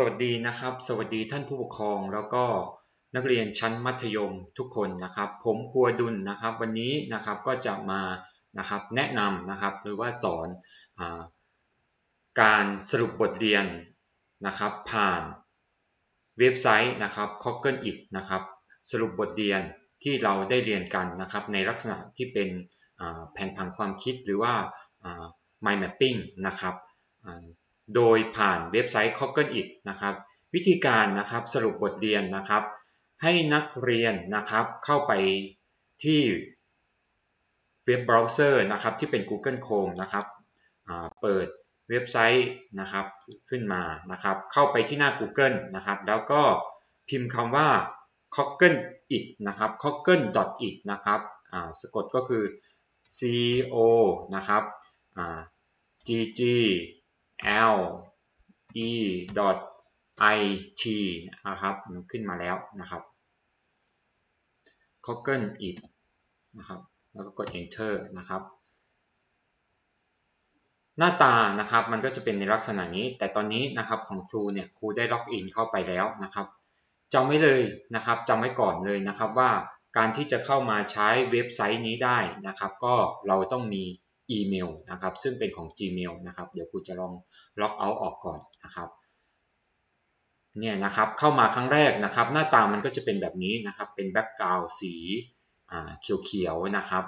สวัสดีนะครับ สวัสดีท่านผู้ปกครองแล้วก็นักเรียนชั้นมัธยมทุกคนนะครับ ผมครัวดุลนะครับ วันนี้นะครับก็จะมานะครับแนะนำนะครับหรือว่าสอนอการสรุปบทเรียนนะครับ ผ่านเว็บไซต์นะครับ c o g g l e It นะครับ สรุปบทเรียนที่เราได้เรียนกันนะครับ ในลักษณะที่เป็นแผนผังความคิดหรือว่า mind mapping นะครับ โดยผ่านเว็บไซต์ c o g g l e It นะครับ วิธีการนะครับสรุปบทเรียนนะครับ ให้นักเรียนนะครับเข้าไปที่เว็บเบราว์เซอร์นะครับที่เป็น Google Chrome นะครับเปิดเว็บไซต์นะครับขึ้นมานะครับ เข้าไปที่หน้า Google นะครับ แล้วก็พิมพ์คำว่า c o g g l e it นะครับ c o g g l e it นะครับสะกดก็คือ c o นะครับ g g l e i t นะครับมันขึ้นมาแล้วนะครับ c o g g l e it นะครับแล้วก็กด enter นะครับ หน้าตานะครับมันก็จะเป็นในลักษณะนี้ แต่ตอนนี้นะครับของครูเนี่ยครูได้ล็อกอินเข้าไปแล้วนะครับจำไว้เลยนะครับจำไว้ก่อนเลยนะครับว่าการที่จะเข้ามาใช้เว็บไซต์นี้ได้นะครับ ก็เราต้องมีอีเมลนะครับ ซึ่งเป็นของ Gmail นะครับ เดี๋ยวครูจะลอง ล็อกเอาท์ออกก่อนนะครับเนี่ยนะครับเข้ามาครั้งแรกนะครับ หน้าตามันก็จะเป็นแบบนี้นะครับ เป็นแบ็กกราวด์สีเขียวๆนะครับ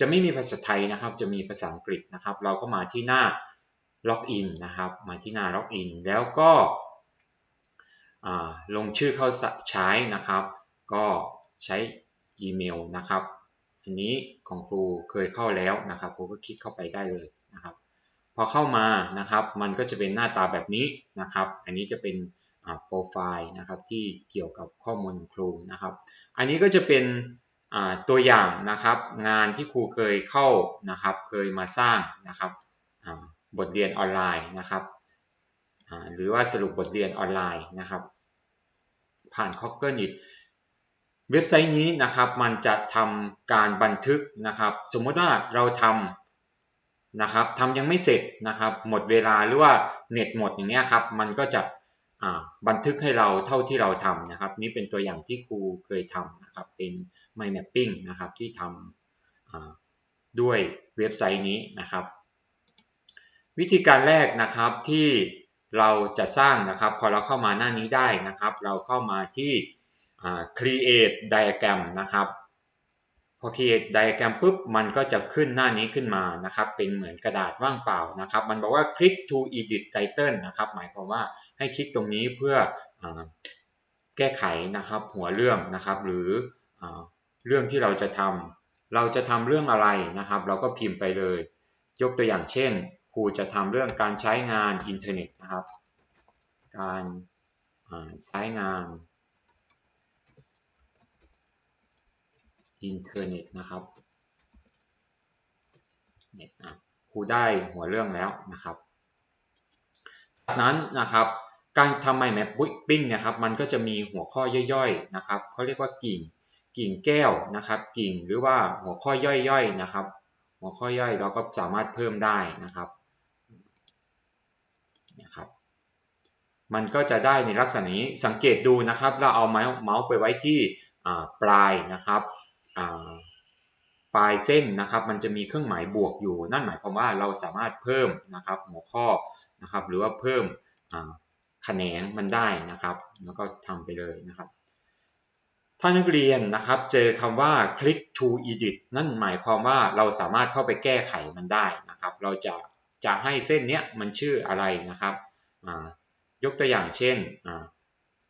จะไม่มีภาษาไทยนะครับ จะมีภาษาอังกฤษนะครับ เราก็มาที่หน้าล็อกอินนะครับ มาที่หน้าล็อกอินแล้วก็ลงชื่อเข้าใช้นะครับ ก็ใช้อีเมลนะครับ อันนี้ของครูเคยเข้าแล้วนะครับครูก็คลิกเข้าไปได้เลยนะครับ อเข้ามานะครับ มันก็จะเป็นหน้าตาแบบนี้นะครับ อันนี้จะเป็นโปรไฟล์นะครับที่เกี่ยวกับข้อมูลครูนะครับ อันนี้ก็จะเป็นตัวอย่างนะครับ งานที่ครูเคยเข้านะครับ เคยมาสร้างนะครับบทเรียนออนไลน์นะครับหรือว่าสรุปบทเรียนออนไลน์นะครับ ผ่าน c o g g l e It เว็บไซต์นี้นะครับมันจะทำการบันทึกนะครับ สมมติว่าเราทำ นะครับทำยังไม่เสร็จนะครับหมดเวลาหรือว่าเน็ตหมดอย่างเงี้ยครับมันก็จะบันทึกให้เราเท่าที่เราทำนะครับ นี่เป็นตัวอย่างที่ครูเคยทำนะครับเป็น mind mapping นะครับที่ทำด้วยเว็บไซต์นี้นะครับ วิธีการแรกนะครับที่เราจะสร้างนะครับพอเราเข้ามาหน้านี้ได้นะครับ เราเข้ามาที่ create diagram นะครับ พอ create diagram ปุ๊บมันก็จะขึ้นหน้านี้ขึ้นมานะครับ เป็นเหมือนกระดาษว่างเปล่านะครับ มันบอกว่า click to edit title นะครับ หมายความว่าให้คลิกตรงนี้เพื่ออแก้ไขนะครับหัวเรื่องนะครับ หรืออเรื่องที่เราจะทำเราจะทำเรื่องอะไรนะครับ เราก็พิมพ์ไปเลย ยกตัวอย่างเช่น ครูจะทำเรื่องการใช้งานอินเทอร์เน็ตนะครับ การใช้งาน อินเทอร์เน็ตนะครับเนี่ยครูได้หัวเรื่องแล้วนะครับ จากนั้นนะครับ การทำไมแมปปิ้งนี่ยครับ มันก็จะมีหัวข้อย่อยๆนะครับเขาเรียกว่ากิ่งกิ่งแก้วนะครับ กิ่งหรือว่าหัวข้อย่อยๆนะครับ หัวข้อย่อยเราก็สามารถเพิ่มได้นะครับนะครับ มันก็จะได้ในลักษณะนี้สังเกตดูนะครับ เราเอาเมาส์ไปไว้ที่ปลายนะครับ ปลายเส้นนะครับมันจะมีเครื่องหมายบวกอยู่ นั่นหมายความว่าเราสามารถเพิ่มนะครับหัวข้อนะครับหรือว่าเพิ่มแขนงมันได้นะครับ แล้วก็ทำไปเลยนะครับ ถ้านักเรียนนะครับเจอคำว่า click to edit นั่นหมายความว่าเราสามารถเข้าไปแก้ไขมันได้นะครับ เราจะจะให้เส้นเนี้ยมันชื่ออะไรนะครับ ยกตัวอย่างเช่น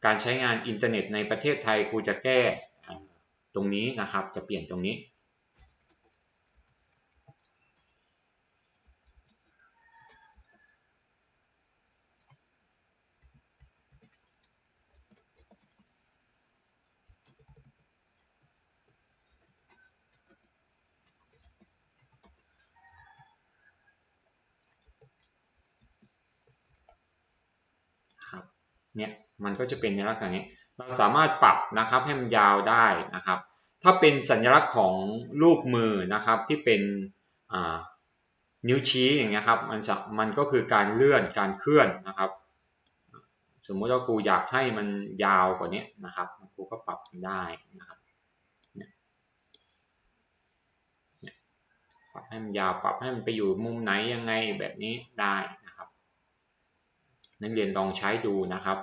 การใช้งานอินเทอร์เน็ตในประเทศไทยครูจะแก้ ตรงนี้นะครับจะเปลี่ยนตรงนี้ ครับ เนี่ยมันก็จะเป็นในลักษณะนี้ เราสามารถปรับนะครับให้มันยาวได้นะครับ ถ้าเป็นสัญลักษณ์ของรูปมือนะครับที่เป็นนิ้วชี้อย่างเงี้ยครับมันมันก็คือการเลื่อนการเคลื่อนนะครับ สมมติว่าครูอยากให้มันยาวกว่านี้นะครับครูก็ปรับได้นะครับปรับให้มันยาวปรับให้มันไปอยู่มุมไหนยังไงแบบนี้ได้นะครับ นักเรียนลองใช้ดูนะครับ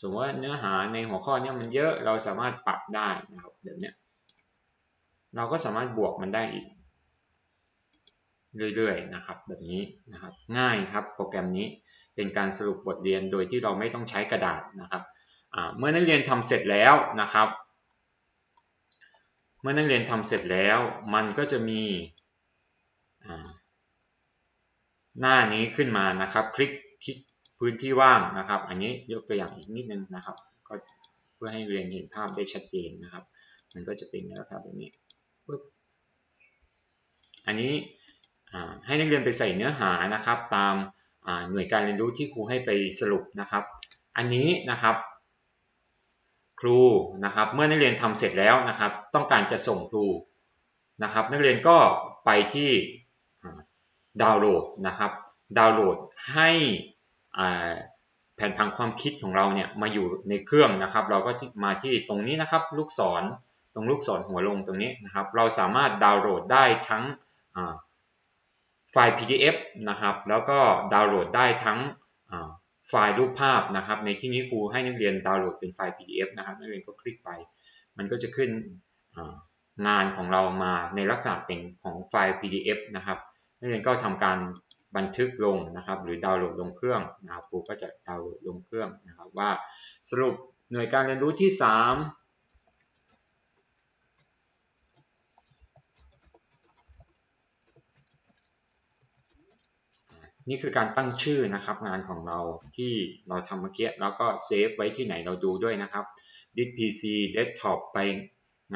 สมมติว่าเนื้อหาในหัวข้อนี้มันเยอะเราสามารถปรับได้นะครับแบบนี้เราก็สามารถบวกมันได้อีก เรื่อยๆนะครับ แบบนี้นะครับง่ายครับโปรแกรมนี้เป็นการสรุปบทเรียนโดยที่เราไม่ต้องใช้กระดาษนะครับเมื่อนักเรียนทำเสร็จแล้วนะครับ เมื่อนักเรียนทำเสร็จแล้วมันก็จะมีหน้านี้ขึ้นมานะครับ คลิกคลิก พื้นที่ว่างนะครับ อันนี้ยกตัวอย่างอีกนิดนึงนะครับ ก็เพื่อให้เรียนเห็นภาพได้ชัดเจนนะครับ มันก็จะเป็นนะครับแบบนี้ปึ๊บอันนี้ให้นักเรียนไปใส่เนื้อหานะครับ ตามหน่วยการเรียนรู้ที่ครูให้ไปสรุปนะครับ อันนี้นะครับครูนะครับเมื่อนักเรียนทำเสร็จแล้วนะครับ ต้องการจะส่งครูนะครับ นักเรียนก็ไปที่ดาวน์โหลดนะครับ ดาวน์โหลดให้ แผนพังความคิดของเราเนี่ยมาอยู่ในเครื่องนะครับ เราก็มาที่ตรงนี้นะครับ ลูกศรตรงลูกศรหัวลงตรงนี้นะครับ เราสามารถดาวน์โหลดได้ทั้งไฟล์ PDF นะครับ แล้วก็ดาวน์โหลดได้ทั้งไฟล์รูปภาพนะครับ ในที่นี้ครูให้นักเรียนดาวน์โหลดเป็นไฟล์ PDF นะครับ นักเรียนก็คลิกไป มันก็จะขึ้นงานของเรามาในลักษณะเป็นของไฟล์ PDF นะครับ นักเรียนก็ทำการ บันทึกลงนะครับ หรือดาวน์โหลดลงเครื่องนะครับครูก็จะดาวน์โหลดลงเครื่องนะครับว่าสรุปหน่วยการเรียนรู้ที่ 3นี่คือการตั้งชื่อนะครับงานของเราที่เราทำเมื่อกี้แล้วก็เซฟไว้ที่ไหนเราดูด้วยนะครับ disk pc desktop ไป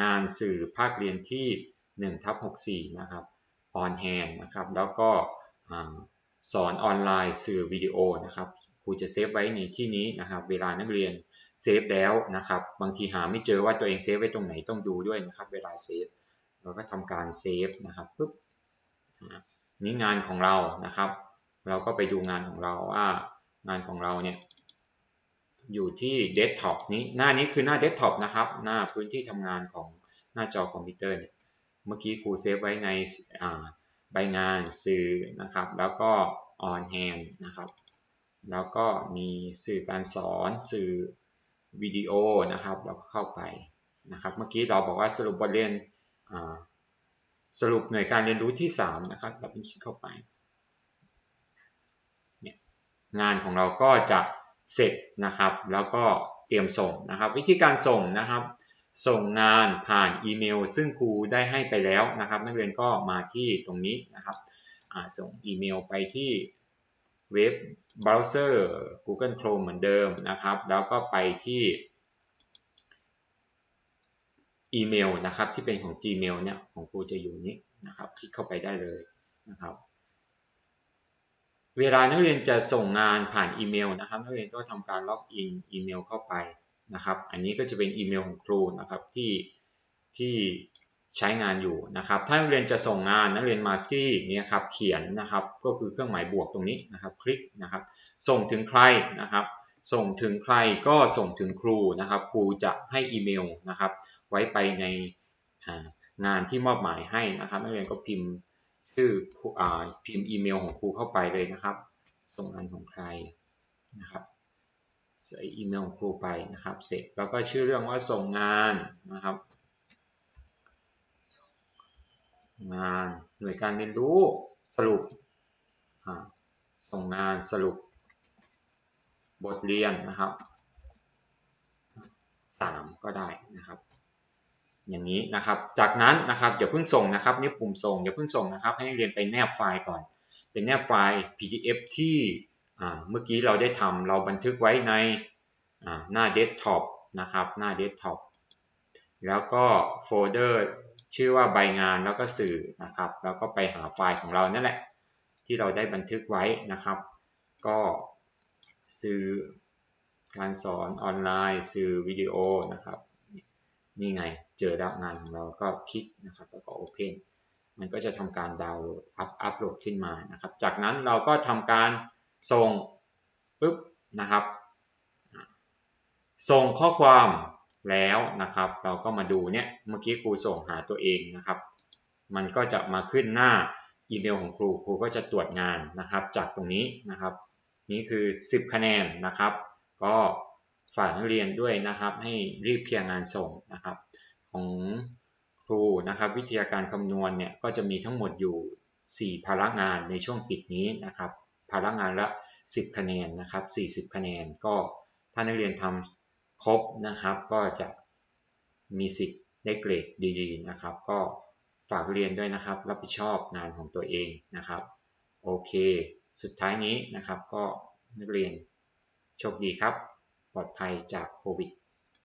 งานสื่อภาคเรียนที่1ทับ64 นะครับ on hand นะครับ แล้วก็ สอนออนไลน์สื่อวิดีโอนะครับครูจะเซฟไว้ในที่นี้นะครับเวลานักเรียนเซฟแล้วนะครับบางทีหาไม่เจอว่าตัวเองเซฟไว้ตรงไหนต้องดูด้วยนะครับเวลาเซฟเราก็ทำการเซฟนะครับปุ๊บนี่งานของเรานะครับ เราก็ไปดูงานของเราว่างานของเราเนี่ยอยู่ที่เดสก์ท็อปนี้หน้านี้คือหน้าเดสก์ท็อปนะครับหน้าพื้นที่ทำงานของหน้าจอคอมพิวเตอร์เนี่ยเมื่อกี้ครูเซฟไว้ใน ใบงานสื่อนะครับ แล้วก็ on hand นะครับ แล้วก็มีสื่อการสอนสื่อวิดีโอนะครับ เราก็เข้าไปนะครับ เมื่อกี้เราบอกว่าสรุปบทเรียนสรุปหน่วยการเรียนรู้ที่ 3 นะครับ เราเป็นคลิกเข้าไป งานของเราก็จะเสร็จนะครับ แล้วก็เตรียมส่งนะครับ วิธีการส่งนะครับ ส่งงานผ่านอีเมล ซึ่งครูได้ให้ไปแล้วนะครับ นักเรียนก็มาที่ตรงนี้นะครับส่งอีเมลไปที่เว็บเบราว์เซอร์ Google Chrome เหมือนเดิมนะครับ แล้วก็ไปที่อีเมลนะครับที่เป็นของ Gmail เนี่ยของครูจะอยู่นี้นะครับ คลิกเข้าไปได้เลยนะครับ เวลานักเรียนจะส่งงานผ่านอีเมลนะครับ นักเรียนก็ทำการล็อกอินอีเมลเข้าไป นะครับ อันนี้ก็จะเป็นอีเมลของครูนะครับที่ที่ใช้งานอยู่นะครับ ถ้านักเรียนจะส่งงานนักเรียนมาที่นี่ครับเขียนนะครับ ก็คือเครื่องหมายบวกตรงนี้นะครับ คลิกนะครับ ส่งถึงใครนะครับ ส่งถึงใครก็ส่งถึงครูนะครับ ครูจะให้อีเมลนะครับ ไว้ไปในงานที่มอบหมายให้นะครับนักเรียนก็พิมพ์ชื่อพิมพ์อีเมลของครูเข้าไปเลยนะครับ ส่งงานของใครนะครับ อีเมลของครูไปนะครับ เสร็จแล้วก็ชื่อเรื่องว่าส่งงานนะครับ งานหน่วยการเรียนรู้สรุปส่งงานสรุป บทเรียนนะครับสามก็ได้นะครับ อย่างนี้นะครับ จากนั้นนะครับอย่าเพิ่งส่งนะครับนี่ปุ่มส่งอย่าเพิ่งส่งนะครับ ให้เรียนไปแนบไฟล์ก่อน เป็นแนบไฟล์ PDF ที่ เมื่อกี้เราได้ทำเราบันทึกไว้ในหน้าเดสก์ท็อปนะครับหน้าเดสก์ท็อปแล้วก็โฟลเดอร์ชื่อว่าใบงานแล้วก็สื่อนะครับแล้วก็ไปหาไฟล์ของเรานั่นแหละ ที่เราได้บันทึกไว้นะครับ ก็สื่อการสอนออนไลน์สื่อวิดีโอนะครับนี่ไงเจอแล้วงานของเราก็คลิกนะครับแล้วก็ Open มันก็จะทำการดาวน์โหลดอัพอัพโหลดขึ้นมานะครับ จากนั้นเราก็ทำการ ส่งปุ๊บนะครับ ส่งข้อความแล้วนะครับ เราก็มาดูเนี่ยเมื่อกี้ครูส่งหาตัวเองนะครับ มันก็จะมาขึ้นหน้าอีเมลของครูครูก็จะตรวจงานนะครับ จากตรงนี้นะครับ นี่คือ 10 คะแนนนะครับ ก็ฝากนักเรียนด้วยนะครับ ให้รีบเคลียร์งานส่งนะครับ ของครูนะครับวิทยาการคำนวณเนี่ยก็จะมีทั้งหมดอยู่ 4 ภาระงานในช่วงปิดนี้นะครับ ภาระงานละ 10 คะแนนนะครับ 40 คะแนน ก็ถ้านักเรียนทำครบนะครับ ก็จะมีสิทธิ์ได้เกรดดีๆนะครับ ก็ฝากเรียนด้วยนะครับ รับผิดชอบงานของตัวเองนะครับ โอเค สุดท้ายนี้นะครับ ก็นักเรียนโชคดีครับ ปลอดภัยจากโควิด